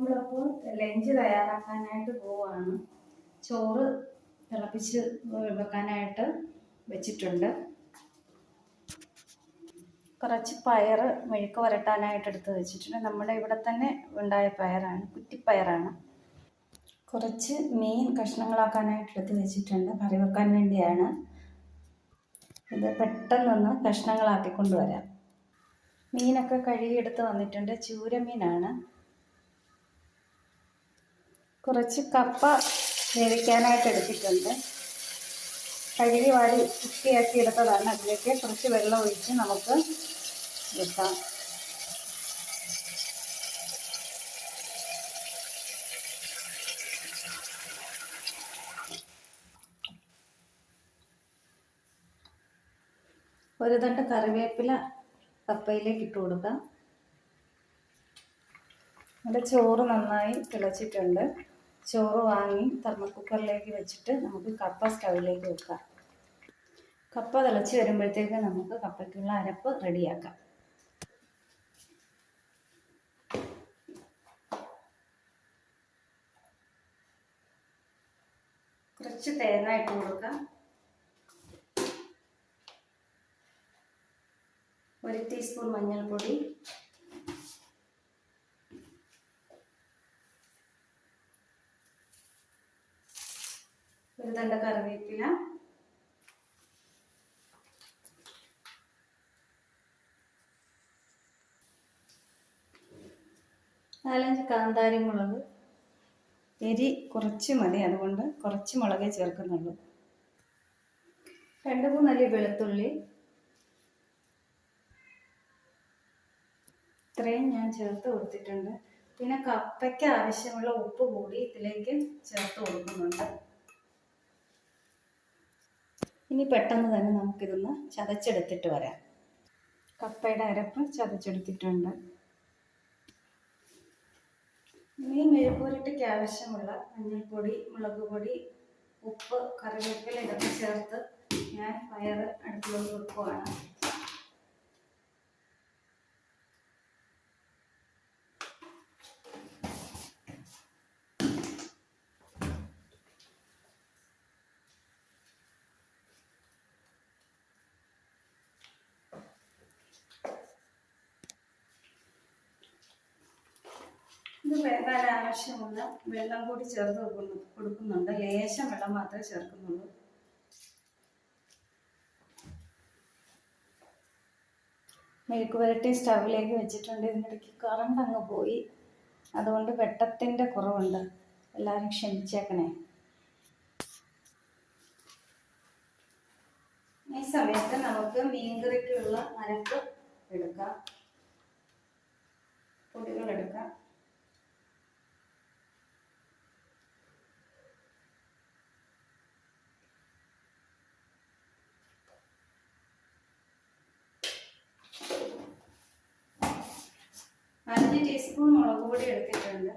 നമ്മളപ്പോൾ ലഞ്ച് തയ്യാറാക്കാനായിട്ട് പോവാണ്. ചോറ് തിളപ്പിച്ച് വെക്കാനായിട്ട് വെച്ചിട്ടുണ്ട്. കുറച്ച് പയർ മെഴുക്ക് വരട്ടാനായിട്ട് എടുത്ത് വെച്ചിട്ടുണ്ട്. നമ്മുടെ ഇവിടെ തന്നെ ഉണ്ടായ പയറാണ് കുറ്റിപ്പയറാണ്. കുറച്ച് മീൻ കഷ്ണങ്ങളാക്കാനായിട്ട് എടുത്ത് വെച്ചിട്ടുണ്ട്. കറി വെക്കാൻ വേണ്ടിയാണ്. ഇത് പെട്ടെന്നൊന്ന് കഷ്ണങ്ങളാക്കിക്കൊണ്ട് കൊണ്ടുവരാം. മീനൊക്കെ കഴുകിയെടുത്ത് വന്നിട്ടുണ്ട്. ചൂരമീനാണ്. കുറച്ച് കപ്പ വേവിക്കാനായിട്ട് എടുത്തിട്ടുണ്ട്. കഴുകി വാരി വൃത്തിയാക്കി എടുത്തതാണ്. അതിലേക്ക് കുറച്ച് വെള്ളം ഒഴിച്ച് നമുക്ക് വെക്കാം ഒരു തണ്ട് കറിവേപ്പില കപ്പയിലേക്ക് ഇട്ട് കൊടുക്കാം. നമ്മുടെ ചോറ് നന്നായി തിളച്ചിട്ടുണ്ട്. ചോറ് വാങ്ങി തെർമൽ കുക്കറിലേക്ക് വെച്ചിട്ട് നമുക്ക് കപ്പ സ്റ്റൗവിലേക്ക് വെക്കാം. കപ്പ തിളച്ച് വരുമ്പോഴത്തേക്ക് നമുക്ക് കപ്പയ്ക്കുള്ള അരപ്പ് റെഡിയാക്കാം. കുറച്ച് തേങ്ങ ഇട്ട് കൊടുക്കാം. ഒരു ടീസ്പൂൺ മഞ്ഞൾപ്പൊടി തണ്ട കറിവേപ്പില. നാലഞ്ച് കാന്താരി മുളക്. എരി കുറച്ച് മതി അതുകൊണ്ട് കുറച്ച് മുളകേ ചേർക്കുന്നുള്ളൂ. രണ്ട് മൂന്നല്ലി വെളുത്തുള്ളി. ഇത്രയും ഞാൻ ചേർത്ത് കൊടുത്തിട്ടുണ്ട്. പിന്നെ കപ്പയ്ക്ക് ആവശ്യമുള്ള ഉപ്പ് കൂടി ഇതിലേക്ക് ചേർത്ത് കൊടുക്കുന്നുണ്ട്. ഇനി പെട്ടെന്ന് തന്നെ നമുക്കിതൊന്ന് ചതച്ചെടുത്തിട്ട് വരാം. കപ്പയുടെ അരപ്പ് ചതച്ചെടുത്തിട്ടുണ്ട്. ഇനി മെഴുപ്പൂരിട്ടയ്ക്ക് ആവശ്യമുള്ള മഞ്ഞൾപ്പൊടി മുളക് പൊടി ഉപ്പ് കറിവേപ്പില ഇതൊക്കെ ചേർത്ത് ഞാൻ പയർ അടുപ്പിലോട്ട് വെക്കുവാണ് ഇത് വേകാൻ ആവശ്യമുള്ള വെള്ളം കൂടി ചേർത്ത് കൊടുക്കുന്നു കൊടുക്കുന്നുണ്ട്. ലേശം വെള്ളം മാത്രമേ ചേർക്കുന്നുള്ളൂ. മെഴുക്ക് പുരട്ടി സ്റ്റവിലേക്ക് വെച്ചിട്ടുണ്ട്. ഇതിനിടയ്ക്ക് കറണ്ട് അങ്ങ് പോയി. അതുകൊണ്ട് വെട്ടത്തിന്റെ കുറവുണ്ട്. എല്ലാവരും ക്ഷമിച്ചേക്കണേ. ഈ സമയത്ത് നമുക്ക് മീൻകറിക്കുള്ള അരപ്പ് എടുക്കാം. പൊടികൾ എടുക്കാം. അഞ്ച് ടീസ്പൂൺ മുളക് പൊടി എടുത്തിട്ടുണ്ട്.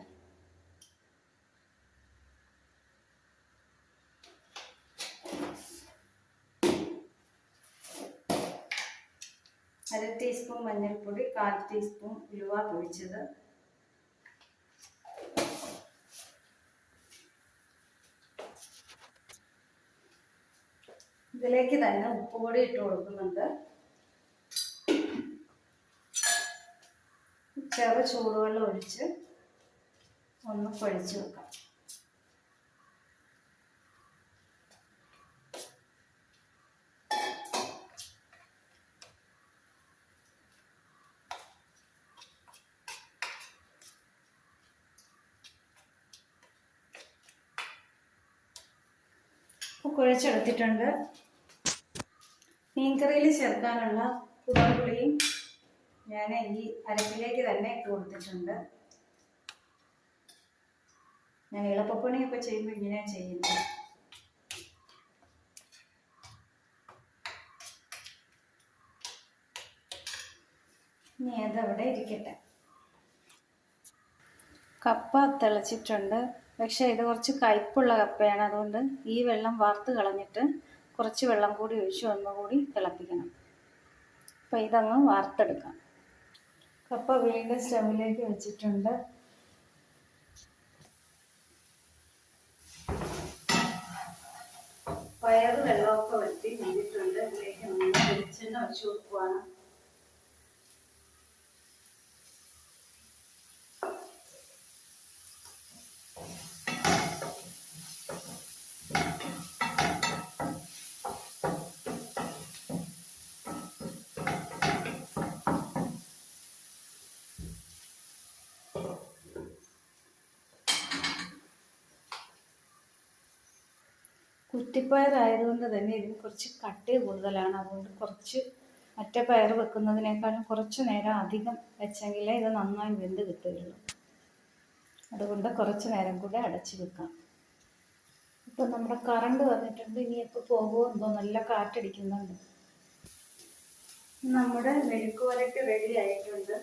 അര ടീസ്പൂൺ മഞ്ഞൾപ്പൊടി കാൽ ടീസ്പൂൺ ഉലുവ പൊടിച്ചത്. ഇതിലേക്ക് തന്നെ ഉപ്പ് പൊടി ഇട്ട് കൊടുക്കുന്നുണ്ട്. ചെറു ചൂടുവെള്ളം ഒഴിച്ച് ഒന്ന് കുഴച്ച് വെക്കാം. കുഴച്ചെടുത്തിട്ടുണ്ട്. മീൻകറിയിൽ ചേർക്കാനുള്ള കുടംപുളിയും ഞാൻ ഈ അരക്കിലേക്ക് തന്നെ ഇട്ട് കൊടുത്തിട്ടുണ്ട്. ഞാൻ എളുപ്പപ്പണിയൊക്കെ ചെയ്യുമ്പോൾ ഇങ്ങനെയാണ് ചെയ്യുന്നത്. ഇനി അതവിടെ ഇരിക്കട്ടെ. കപ്പ തിളച്ചിട്ടുണ്ട്. പക്ഷേ ഇത് കുറച്ച് കയ്പുള്ള കപ്പയാണ്. അതുകൊണ്ട് ഈ വെള്ളം വാർത്ത് കളഞ്ഞിട്ട് കുറച്ച് വെള്ളം കൂടി ഒഴിച്ച് ഒന്നുകൂടി തിളപ്പിക്കണം. അപ്പോൾ ഇതങ്ങ് വാർത്തെടുക്കാം. കപ്പ വീണ്ടും സ്റ്റവിലേക്ക് വെച്ചിട്ടുണ്ട്. പയർ വെള്ളമൊക്കെ വരുത്തി നീട്ടിട്ടുണ്ട് ഇതിലേക്ക് വെളിച്ചെണ്ണ വെച്ച് കൊടുക്കുവാണ്. കുറ്റിപ്പയറായതുകൊണ്ട് തന്നെ ഇതിന് കുറച്ച് കട്ടി കൂടുതലാണ്. അതുകൊണ്ട് കുറച്ച് മറ്റേ പയർ വെക്കുന്നതിനേക്കാളും കുറച്ച് നേരം അധികം വെച്ചെങ്കിലേ ഇത് നന്നായി വെന്ത് കിട്ടുകയുള്ളൂ. അതുകൊണ്ട് കുറച്ച് നേരം കൂടെ അടച്ച് വെക്കാം. ഇപ്പം നമ്മുടെ കറണ്ട് വന്നിട്ടുണ്ട്. ഇനി ഇപ്പോൾ പോകുമോ എന്തോ നല്ല കാറ്റടിക്കുന്നുണ്ട്. നമ്മുടെ മെഴുക്കുവരട്ട് റെഡി ആയിട്ടുണ്ട്.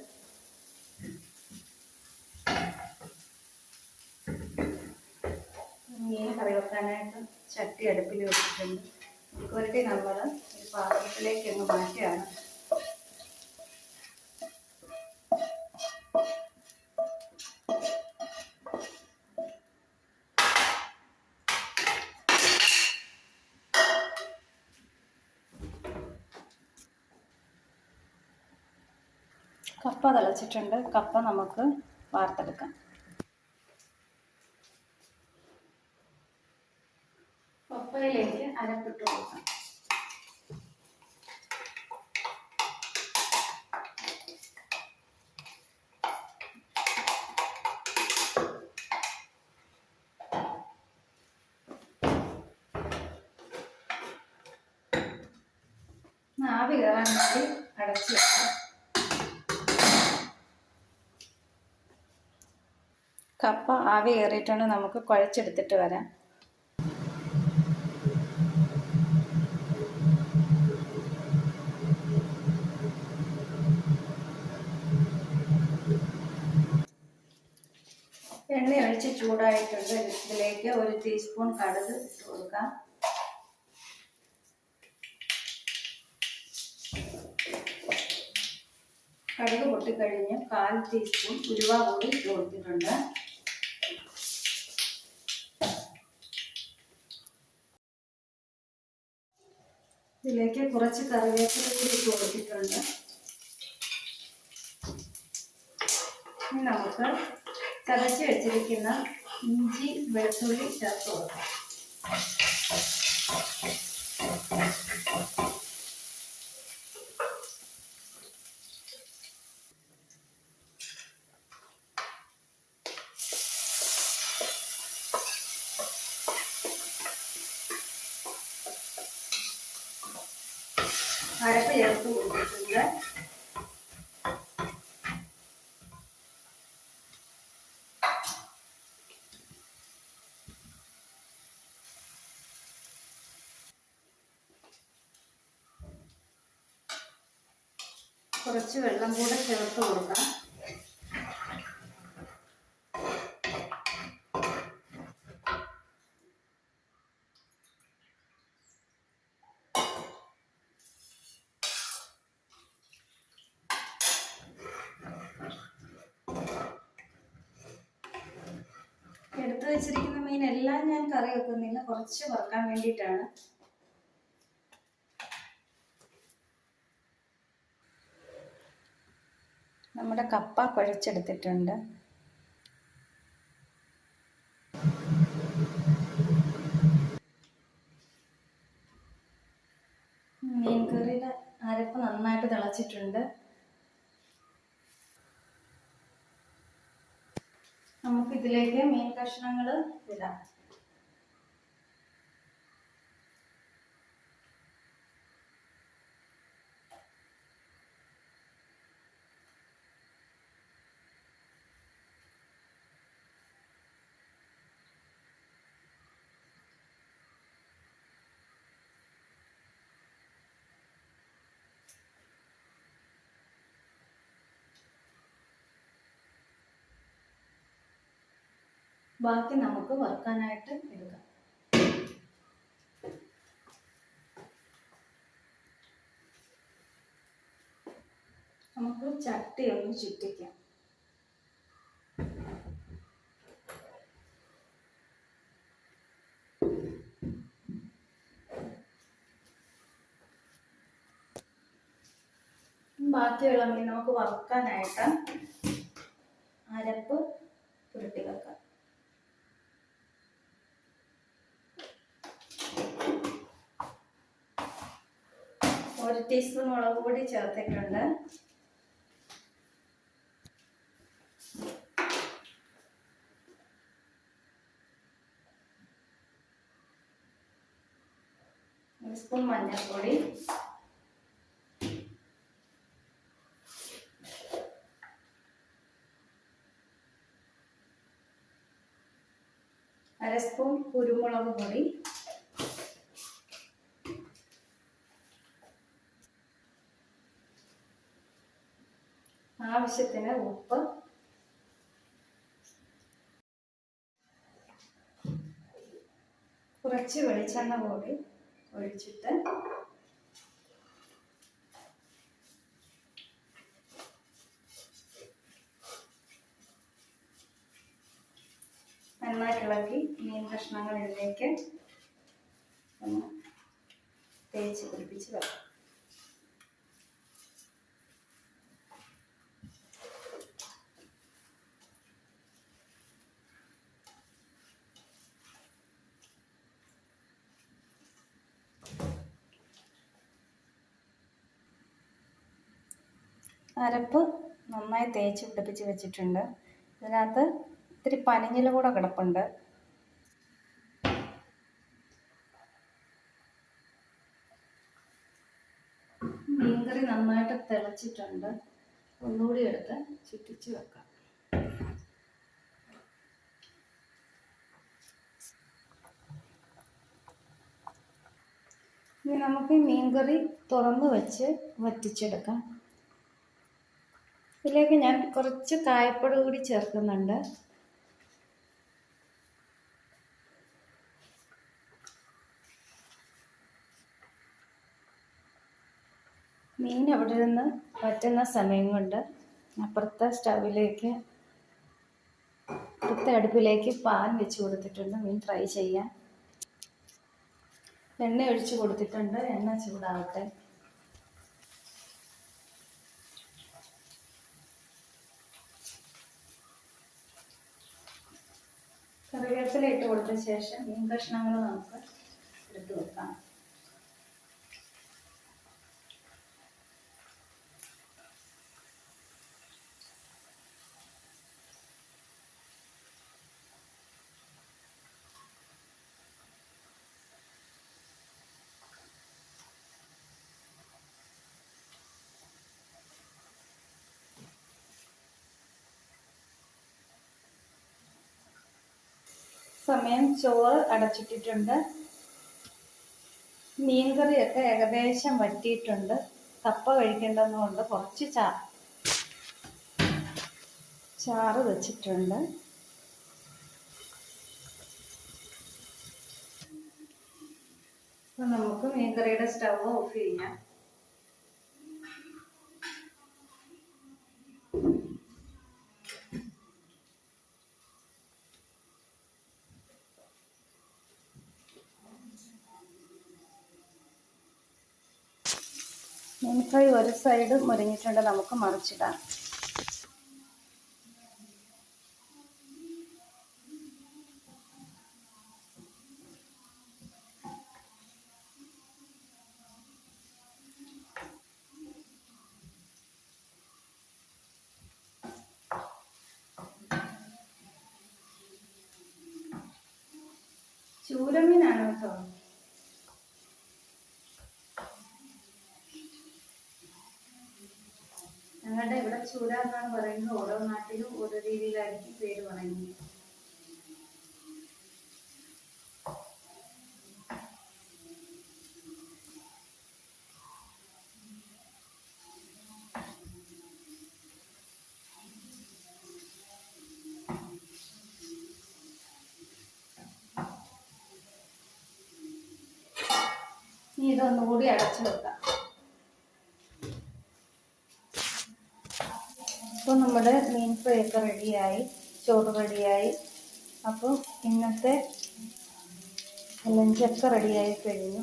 ഇനി കറി വെക്കാനായിട്ട്. ചട്ടി അടുപ്പിൽ വെച്ചിട്ടുണ്ട്. ഇതുപോലത്തെ നമ്മൾ ഒരു പാത്രത്തിലേക്ക് അങ്ങ് മാറ്റുകയാണ് കപ്പ തിളച്ചിട്ടുണ്ട്. കപ്പ നമുക്ക് വാർത്തെടുക്കാം. ആവി കയറാൻ വേണ്ടി അടച്ച് വെക്കാം. കപ്പ ആവി കയറിയിട്ടുണ്ട്. നമുക്ക് കുഴച്ചെടുത്തിട്ട് വരാം. എണ്ണ ഒഴിച്ച് ചൂടായിട്ടുണ്ട്. ഇതിലേക്ക് ഒരു ടീസ്പൂൺ കടുക് ഇട്ട് കൊടുക്കാം. പൊട്ടിക്കഴിഞ്ഞ് കാൽ ടീസ്പൂൺ ഉലുവ കൂടി ഇട്ട് കൊടുത്തിട്ടുണ്ട്. ഇതിലേക്ക് കുറച്ച് കറിവേപ്പില കൂടി ഇട്ട് കൊടുത്തിട്ടുണ്ട്. നമുക്ക് ചതച്ച് വെച്ചിരിക്കുന്ന ഇഞ്ചി വെളുത്തുള്ളി ചേർത്ത് കൊടുക്കാം. അരപ്പ് ചേർത്ത് കൊടുത്തിട്ടുണ്ട്. കുറച്ച് വെള്ളം കൂടെ ചേർത്ത് കൊടുക്കാം വെച്ചിരിക്കുന്ന മീൻ എല്ലാം ഞാൻ കറി വെക്കുന്നില്ല. കുറച്ച് വറുക്കാൻ വേണ്ടിയിട്ടാണ്. നമ്മുടെ കപ്പ കുഴച്ചെടുത്തിട്ടുണ്ട് മീൻ അരപ്പ് നന്നായിട്ട് തിളച്ചിട്ടുണ്ട് നമുക്ക് ഇതിലേക്ക് മീൻ കഷ്ണങ്ങൾ ഇടാം. ബാക്കി നമുക്ക് വറുക്കാനായിട്ട് എടുക്കാം. നമുക്ക് ചട്ടി ഒന്ന് ചുറ്റിക്കാം. ബാക്കിയുള്ള മീൻ നമുക്ക് വറുക്കാനായിട്ട് അരപ്പ് ഒരു ടീസ്പൂൺ മുളക് പൊടി ചേർത്തിട്ടുണ്ട്. ഒരു സ്പൂൺ മഞ്ഞൾപ്പൊടി. അര സ്പൂൺ കുരുമുളക് പൊടി. ആവശ്യത്തിന് ഉപ്പ്. കുറച്ച് വെളിച്ചെണ്ണ കൂടി ഒഴിച്ചിട്ട് നന്നായി ഇളക്കി മീൻ കഷ്ണങ്ങൾ ഇതിലേക്ക് ഒന്ന് തേച്ച് പിടിപ്പിച്ച് വെക്കാം. അരപ്പ് നന്നായി തേച്ച് പിടിപ്പിച്ച് വെച്ചിട്ടുണ്ട്. ഇതിനകത്ത് ഇത്തിരി പനിഞ്ഞില കൂടെ കിടപ്പുണ്ട്. മീൻകറി നന്നായിട്ട് തിളച്ചിട്ടുണ്ട്. ഒന്നുകൂടി എടുത്ത് ചുറ്റിച്ച് വെക്കാം. ഇനി നമുക്ക് മീൻകറി തുറന്ന് വെച്ച് വറ്റിച്ചെടുക്കാം. ഇതിലേക്ക് ഞാൻ കുറച്ച് കായപ്പൊടി കൂടി ചേർക്കുന്നുണ്ട്. മീൻ അവിടെ നിന്ന് വറ്റുന്ന സമയം കൊണ്ട് അപ്പുറത്തെ സ്റ്റവിലേക്ക് അപ്പുറത്തെ അടുപ്പിലേക്ക് പാൽ വെച്ച് കൊടുത്തിട്ടുണ്ട്. മീൻ ഫ്രൈ ചെയ്യാൻ. എണ്ണ ഒഴിച്ച് കൊടുത്തിട്ടുണ്ട്. എണ്ണ ചൂടാവട്ടെ. ഇട്ട് കൊടുത്ത ശേഷം മീൻ കഷ്ണങ്ങൾ നമുക്ക് എടുത്ത് വെക്കാം. സമയം ചോറ് അടച്ചിട്ടിട്ടുണ്ട്. മീൻകറിയൊക്കെ ഏകദേശം വറ്റിയിട്ടുണ്ട്. കപ്പ കഴിക്കേണ്ടതുകൊണ്ട് കുറച്ച് ചാ ചാറ് വെച്ചിട്ടുണ്ട്. അപ്പം നമുക്ക് മീൻകറിയുടെ സ്റ്റവ് ഓഫ് ചെയ്യാം. മീൻ ഫ്രൈ ഒരു സൈഡ് മുരിഞ്ഞിട്ടുണ്ട് നമുക്ക് മറിച്ചിടാം. ചൂരമീനാണ് കേട്ടോ. ചൂര എന്നാണ് പറയുന്നത് ഓരോ നാട്ടിലും ഓരോ രീതിയിലായിരിക്കും പേര് പറയുന്നത്. ഇതൊന്നുകൂടി അടച്ചു വെക്കാം. അപ്പോൾ നമ്മുടെ മീൻ ഫ്രൈ ഒക്കെ റെഡിയായി ചോറ് റെഡിയായി അപ്പോൾ ഇന്നത്തെ ലഞ്ചൊക്കെ റെഡിയായി കഴിഞ്ഞു.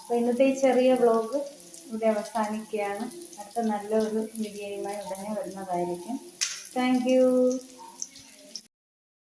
അപ്പോൾ ഇന്നത്തെ ഈ ചെറിയ വ്ളോഗ് ഇവിടെ അവസാനിക്കുകയാണ്. അടുത്ത നല്ലൊരു വീഡിയോയുമായി ഉടനെ വരുന്നതായിരിക്കും. താങ്ക്